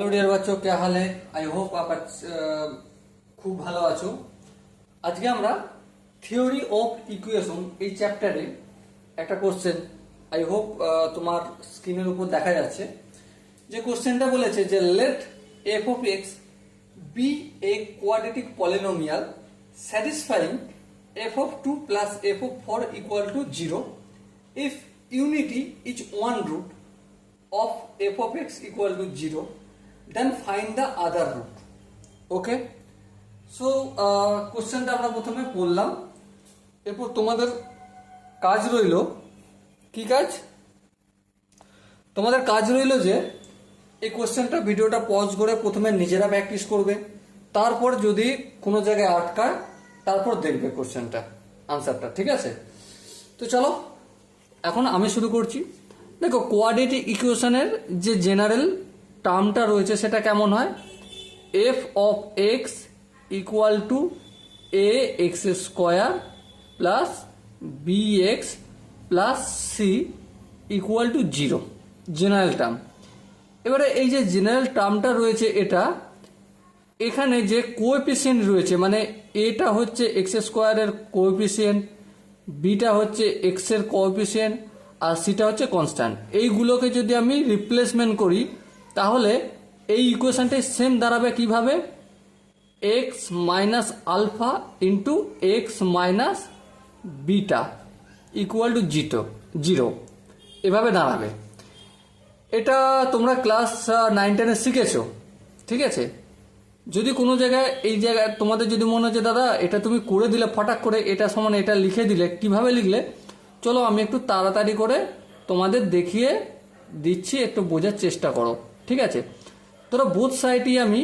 Hello dear বাচ্চো, কে হালে I hope up খুব ভালো আছো। আজকে আমরা থিওরি অফ ইকুয়েশন এই চ্যাপ্টারে একটা কোশ্চেন আই হোপ তোমার স্ক্রিনের উপর দেখা যাচ্ছে। যে কোশ্চেনটা বলেছে যে let F of X be a quadratic polynomial satisfying F of two plus F of four equal to zero if unity is one root of F of X equal to zero then find the other root okay so কোশ্চেনটা আমরা প্রথমে পড়লাম এরপর তোমাদের কাজ রইল। কি কাজ? তোমাদের কাজ রইল যে, এই কোশ্চেনটা ভিডিওটা পজ করে প্রথমে নিজেরা প্র্যাকটিস করবে। তারপর যদি কোনো জায়গায় আটকায়, তারপর দেখবে কোশ্চেনটা আনসারটা ঠিক আছে? তো চলো, এখন আমি শুরু করছি। দেখো কোয়াড্রেটিক ইকুয়েশনের যে জেনারেল টার্মটা রয়েছে, সেটা কেমন হয়? F of X equal to A X square plus B X plus C equal to zero general term এবারে এই যে জেনারেল টার্মটা রয়েছে এটা, এখানে যে কোএফিসিয়েন্ট রয়েছে মানে এটা হচ্ছে এক্স স্কোয়ারের কোএফিসিয়েন্ট বিটা হচ্ছে এক্সের কোএফিসিয়েন্ট আর সিটা হচ্ছে কনস্ট্যান্ট এইগুলোকে যদি আমি রিপ্লেসমেন্ট করি তাহলে এই ইকুয়েশনটাই সেম দাঁড়াবে কীভাবে? X minus alpha into X minus beta equal to zero zero এভাবে দাঁড়াবে। এটা তোমরা ক্লাস নাইন টেনে শিখেছো, ঠিক আছে? যদি কোনো জায়গায় এই জায়গায় তোমাদের যদি মনে হচ্ছে, দাদা, এটা তুমি করে দিলে, ফটাক করে এটা সমান, এটা লিখে দিলে, কীভাবে লিখলে? চলো আমি একটু তাড়াতাড়ি করে তোমাদের দেখিয়ে দিচ্ছি, একটু বোঝার চেষ্টা করো। ঠিক আছে? তোরা বোথ সাইডই আমি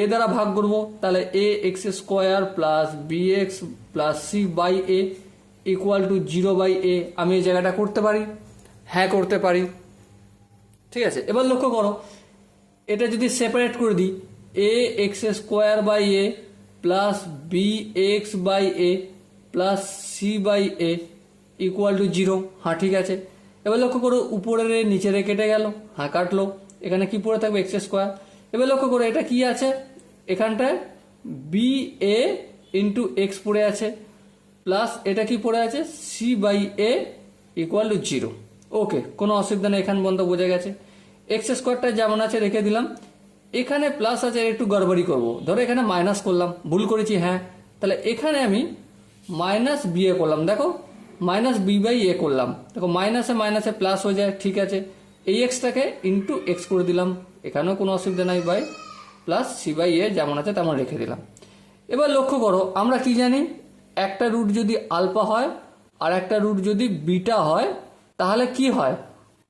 এ দ্বারা ভাগ করব। তাহলে A X square plus B X plus C by A equal to zero by A আমি এই জায়গাটা করতে পারি? হ্যাঁ করতে পারি। ঠিক আছে? এবার লক্ষ্য করো, এটা যদি সেপারেট করে দিই A X square by A plus B X by A plus C by A equal to zero হ্যাঁ ঠিক আছে? এবার লক্ষ্য করো, উপরের এ কেটে গেল হ্যাঁ কাটলো। এখানে কি পড়ে থাকবে? এক্স স্কোয়ার এবার লক্ষ্য করো, এটা কি আছে? এখানটায় বি এ ইন্টু এক্স পড়ে আছে। প্লাস এটা কি পড়ে আছে? C by A equal to zero okay কোনো অসুবিধা নেই, এখান বন্ধ বোঝা গেছে। এক্স স্কোয়ারটা যেমন আছে, রেখে দিলাম। এখানে প্লাস আছে, একটু গড়বড়ি করব। ধরো এখানে মাইনাস করলাম। ভুল করেছি হ্যাঁ। তাহলে এখানে আমি মাইনাস বি এ করলাম। দেখো মাইনাস বি বাই এ করলাম। দেখো মাইনাসে মাইনাসে প্লাস হয়ে যায়, ঠিক আছে। এই এক্সটাকে ইন্টু এক্স করে দিলাম। এখানেও কোনো অসুবিধা নাই by plus C by A যেমন আছে তেমন রেখে দিলাম। এবার লক্ষ্য করো, আমরা কি জানি? একটা রুট যদি আলফা হয় আর একটা রুট যদি বিটা হয়, তাহলে কি হয়?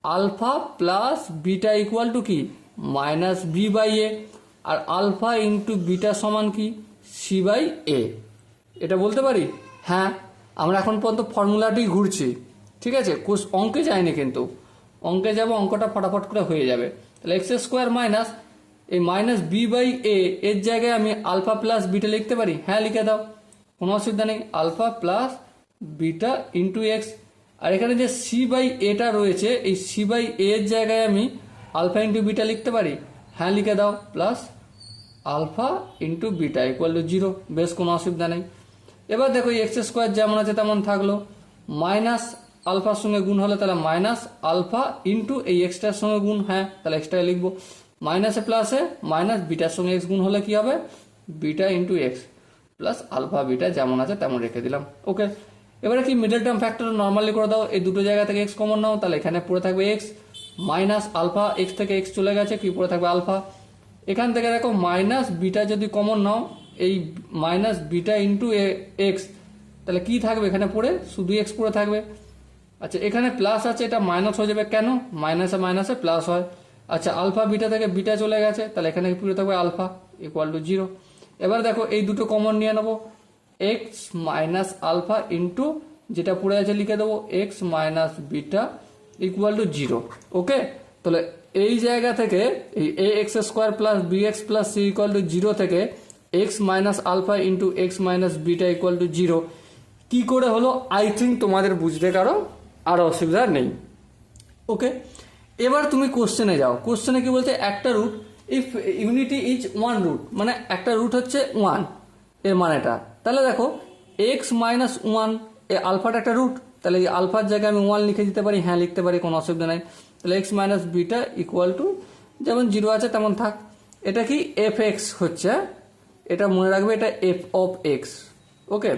Alpha plus beta equal to কি? মাইনাস বি বাই এ আর আলফা ইন্টু বিটা সমান কি? সি বাই এ এটা বলতে পারি? হ্যাঁ আমরা এখন পর্যন্ত ফর্মুলাটি ঘুরছি। ঠিক আছে? কোষ অঙ্কে যায়নি কিন্তু। অঙ্কে যাব, অঙ্কটা ফটাফট করে হয়ে যাবে। তাহলে এক্স স্কোয়ার মাইনাস এই মাইনাস বি বাই এ এর জায়গায় আমি আলফা প্লাস বিটা লিখতে পারি? হ্যাঁ লিখে দাও। কোনো অসুবিধা নেই। Alpha plus beta into X আর এখানে যে সি বাই এটা রয়েছে, এই সি বাই এর জায়গায় আমি আলফা ইন্টু বিটা লিখতে পারি? হ্যাঁ লিখে দাও। Plus alpha into beta equal to zero বেশ, কোনো অসুবিধা নেই। এবার দেখো এক্স স্কোয়ার যেমন আছে তেমন থাকল। মাইনাস আলফার সঙ্গে গুণ হলে তাহলে মাইনাস আলফা ইন্টু এই এক্সটার সঙ্গে গুণ হ্যাঁ তাহলে এক্সট্রা লিখব। মাইনাসে প্লাসে মাইনাস বিটার সঙ্গে এক্স গুণ হলে কি হবে? Beta into X plus alpha beta যেমন আছে তেমন রেখে দিলাম। ওকে এবারে কি মিডল টার্ম ফ্যাক্টর নর্মালি করে দাও। এই দুটো জায়গা থেকে এক্স কমন নাও, তাহলে এখানে পড়ে থাকবে এক্স মাইনাস আলফা এক্স থেকে এক্স চলে গেছে, কি পড়ে থাকবে? আলফা। এখান থেকে দেখো মাইনাস বিটা যদি কমন নাও, এই মাইনাস বিটা ইন্টু এক্স তাহলে কি থাকবে এখানে পড়ে? শুধু এক্স পড়ে থাকবে। আচ্ছা এখানে প্লাস আছে, এটা মাইনাস হয়ে যাবে কেন? মাইনাসে মাইনাসে প্লাস হয়। আচ্ছা আলফা বিটা থেকে বিটা চলে গেছে, তাহলে এখানে পুরো থাকবে? আলফা ইকুয়াল টু জিরো এবার দেখো, এই দুটো কমন নিয়ে নেব। এক্স মাইনাস আলফা ইন্টু যেটা পড়ে আছে লিখে দেবো X minus beta equal to zero okay তাহলে এই জায়গা থেকে, এই A X square plus B X plus C equal to zero থেকে X minus alpha into X minus beta equal to zero কি করে হলো? আই থিঙ্ক তোমাদের বুঝতে কারও আর অসুবিধা নেই। ওকে এবার তুমি কোশ্চেনে যাও। কোশ্চেনে কি বলছে? একটা root if unity is one root মানে একটা রুট হচ্ছে ওয়ানের মানেটা। তাহলে দেখো এক্স মাইনাস ওয়ান এ আলফাটা একটা রুট তাহলে এই আলফার জায়গায় আমি ওয়ান লিখে দিতে পারি। হ্যাঁ লিখতে পারি, কোনো অসুবিধা নাই। তাহলে X minus beta equal to যেমন জিরো আছে তেমন থাক। এটা কি এফ এক্স হচ্ছে? এটা মনে রাখবে এটা এফ অফ এক্স ওকে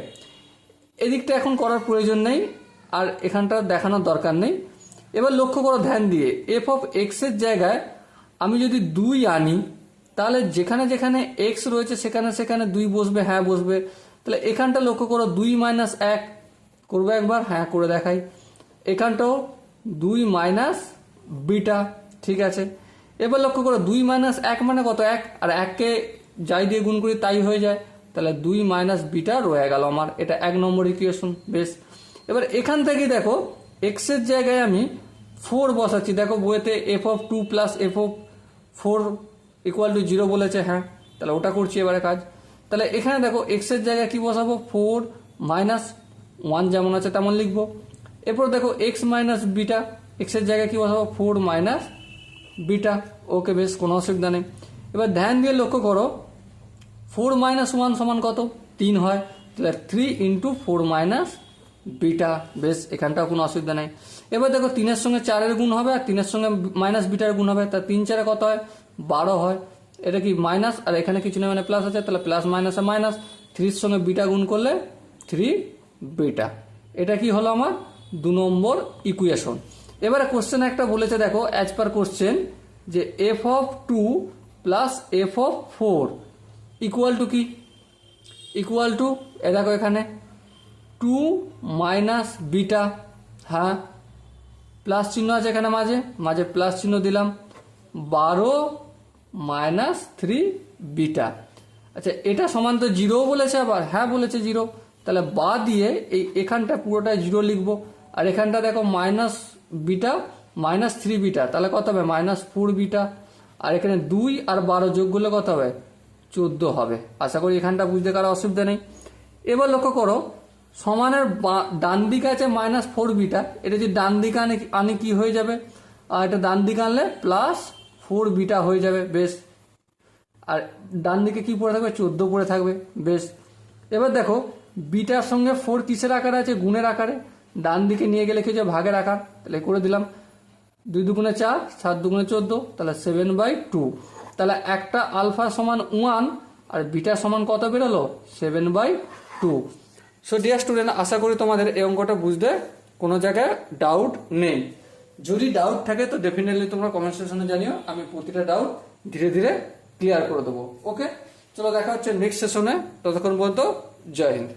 এদিকটা এখন করার প্রয়োজন নেই। আর এখানটা দেখানোর দরকার নেই। এবার লক্ষ্য করো ধ্যান দিয়ে। এফ অফ এক্সের জায়গায় আমি যদি দুই আনি, তাহলে যেখানে যেখানে এক্স রয়েছে সেখানে সেখানে দুই বসবে হ্যাঁ বসবে। তাহলে এখানটা লক্ষ্য করো দুই মাইনাস এক। করব একবার হ্যাঁ করে দেখাই। এখানটাও দুই মাইনাস বিটা ঠিক আছে। এবার লক্ষ্য করো দুই মাইনাস এক মানে কত? এক। আর এককে যাই দিয়ে গুণ করি তাই হয়ে যায়। তাহলে দুই মাইনাস বিটা রয়ে গেল আমার। এটা এক নম্বর ইকুয়েশন বেশ। এবার এখান থেকে দেখো এক্সের জায়গায় আমি ফোর বসাচ্ছি। দেখো বইয়েতে F of two plus F of four equal to zero বলেছে হ্যাঁ। তাহলে ওটা করছি এবারে কাজ। তাহলে এখানে দেখো এক্সের জায়গায় কি বসাবো? ফোর মাইনাস ওয়ান যেমন আছে তেমন লিখব। এরপর দেখো এক্স মাইনাস বিটা এক্সের জায়গায় কি বসাবো? ফোর মাইনাস বিটা ওকে বেশ, কোনো অসুবিধা নেই। এবার ধ্যান দিয়ে লক্ষ্য করো ফোর মাইনাস ওয়ান সমান কত? তিন হয়। তাহলে three into four minus beta, বেশ, এখানটাও কোনো অসুবিধা নেই। এবার দেখো, তিনের সঙ্গে চারের গুণ হবে আর তিনের সঙ্গে মাইনাস বিটার গুণ হবে। তা তিন চারে কত হয়? বারো হয়। এটা কি মাইনাস? আর এখানে কিছু নেই মানে প্লাস আছে, তাহলে প্লাস মাইনাসে মাইনাস থ্রির সঙ্গে বিটা গুণ করলে থ্রি বিটা। এটা কি হলো আমার? দু নম্বর ইকুয়েশন এবারে কোশ্চেন একটা বলেছে, দেখো অ্যাজ পার কোশ্চেন যে F of two plus F of four equal to কি? ইকুয়াল টু এ দেখো এখানে টু মাইনাস বিটা হ্যাঁ? প্লাস চিহ্ন আছে এখানে মাঝে? মাঝে প্লাস চিহ্ন দিলাম। বারো মাইনাস থ্রি বিটা। আচ্ছা এটা সমান তো জিরো বলেছে আবার। হ্যাঁ বলেছে জিরো। তাহলে বা দিয়ে এই এখানটা পুরোটা জিরো লিখব। আর এখানটা দেখো minus beta, minus three beta. তাহলে কত হবে? Minus four beta. আর এখানে দুই আর বারো যোগ করলে কত হবে? চোদ্দ হবে। আশা করি এখানটা বুঝতে কারও অসুবিধা নেই। এবার লক্ষ্য করো সমানের ডান দিকে আছে মাইনাস ফোর বিটা এটা যদি ডান দিকে আনে আনে কি হয়ে যাবে? আর এটা ডান দিকে আনলে প্লাস ফোর বিটা হয়ে যাবে, বেশ। আর ডান দিকে কি পড়ে থাকবে? চোদ্দ পড়ে থাকবে, বেশ। এবার দেখো বিটার সঙ্গে ফোর কিসের আকারে আছে? গুণের আকারে। ডান দিকে নিয়ে গেলে কি হচ্ছে ভাগের আকার। তাহলে করে দিলাম। দুই দুগুণে চার, সাত দুগুণে চোদ্দ, তাহলে সেভেন বাই টু তাহলে একটা আলফা সমান ওয়ান আর বিটা সমান কত বেরোলো? Seven by two so dear student আশা করি তোমাদের এই অঙ্কটা বুঝতে কোনো জায়গায় ডাউট নেই। যদি ডাউট থাকে, তো ডেফিনেটলি তোমরা কমেন্ট সেকশনে জানিও। আমি প্রতিটা ডাউট ধীরে ধীরে ক্লিয়ার করে দেবো। ওকে চলো দেখা হচ্ছে নেক্সট সেশনে ততক্ষণ পর্যন্ত জয় হিন্দ।